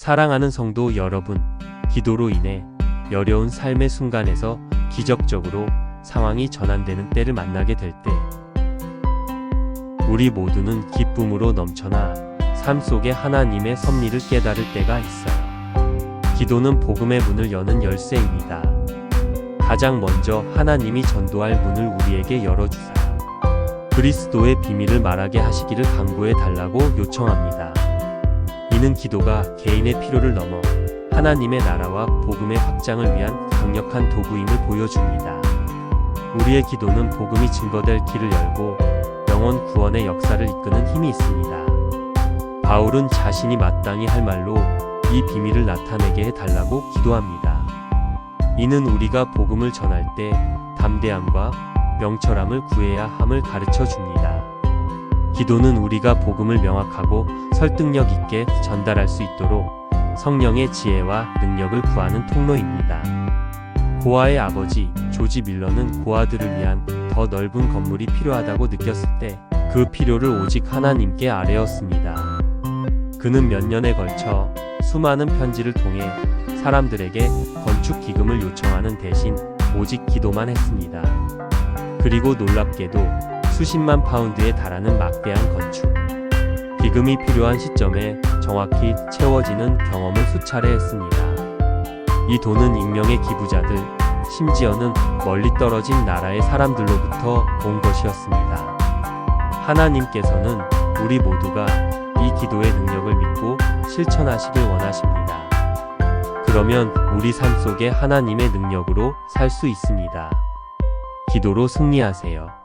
사랑하는 성도 여러분, 기도로 인해 여려운 삶의 순간에서 기적적으로 상황이 전환되는 때를 만나게 될 때, 우리 모두는 기쁨으로 넘쳐나 삶 속에 하나님의 섭리를 깨달을 때가 있어요. 기도는 복음의 문을 여는 열쇠입니다. 가장 먼저 하나님이 전도할 문을 우리에게 열어주세요. 그리스도의 비밀을 말하게 하시기를 강구해 달라고 요청합니다. 이는 기도가 개인의 필요를 넘어 하나님의 나라와 복음의 확장을 위한 강력한 도구임을 보여줍니다. 우리의 기도는 복음이 증거될 길을 열고 영원 구원의 역사를 이끄는 힘이 있습니다. 바울은 자신이 마땅히 할 말로 이 비밀을 나타내게 해 달라고 기도합니다. 이는 우리가 복음을 전할 때 담대함과 명철함을 구해야 함을 가르쳐 줍니다. 기도는 우리가 복음을 명확하고 설득력 있게 전달할 수 있도록 성령의 지혜와 능력을 구하는 통로입니다. 고아의 아버지 조지 밀러는 고아들을 위한 더 넓은 건물이 필요하다고 느꼈을 때 그 필요를 오직 하나님께 아뢰었습니다. 그는 몇 년에 걸쳐 수많은 편지를 통해 사람들에게 건축 기금을 요청하는 대신 오직 기도만 했습니다. 그리고 놀랍게도 수십만 파운드에 달하는 막대한 건축. 기금이 필요한 시점에 정확히 채워지는 경험을 수차례 했습니다. 이 돈은 익명의 기부자들, 심지어는 멀리 떨어진 나라의 사람들로부터 온 것이었습니다. 하나님께서는 우리 모두가 이 기도의 능력을 믿고 실천하시길 원하십니다. 그러면 우리 삶 속에 하나님의 능력으로 살 수 있습니다. 기도로 승리하세요.